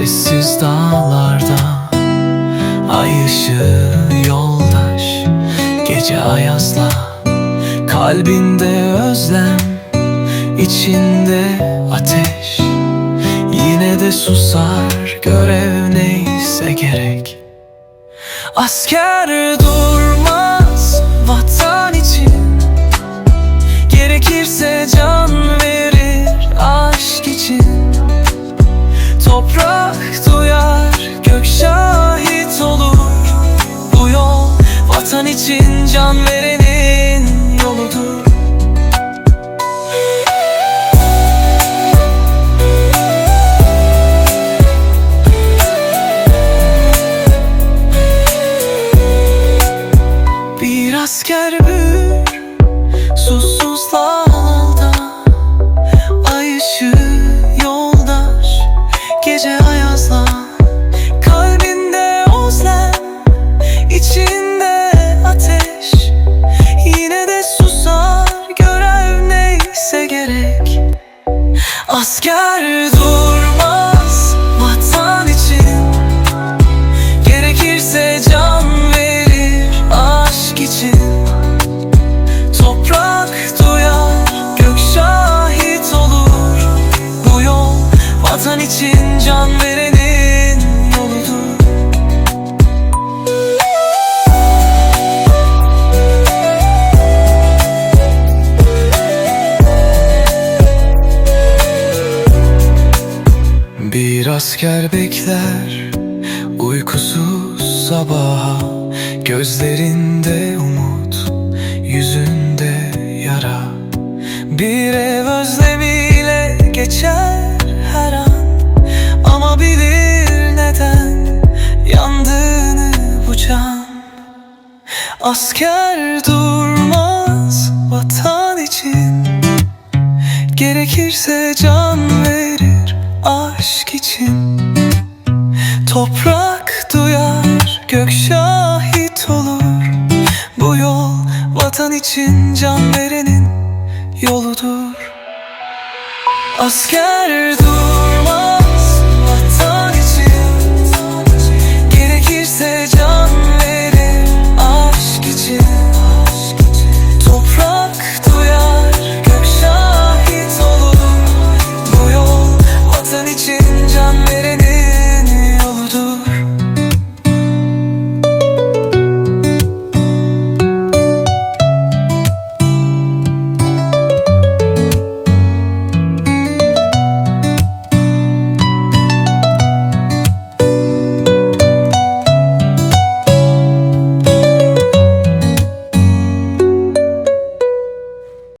Sessiz dağlarda. Ay ışığı yoldaş Gece ayazla. Kalbinde özlem içinde ateş. Yine de susar görev neyse gerek. Asker durmaz vatan Bir asker büyür Susuzlarda Ay ışığı yoldaş Gece ayazla Kalbinde özlem içinde ateş. Yine de susar görev neyse gerek. Asker vatan için can verenin yoludur. Bir asker bekler Uykusuz sabaha. Gözlerinde umut Yüzünde yara. Bir ev Asker durmaz vatan için. Gerekirse can verir aşk için. Toprak duyar, gök şahit olur. Bu yol vatan için can verenin yoludur. Asker dur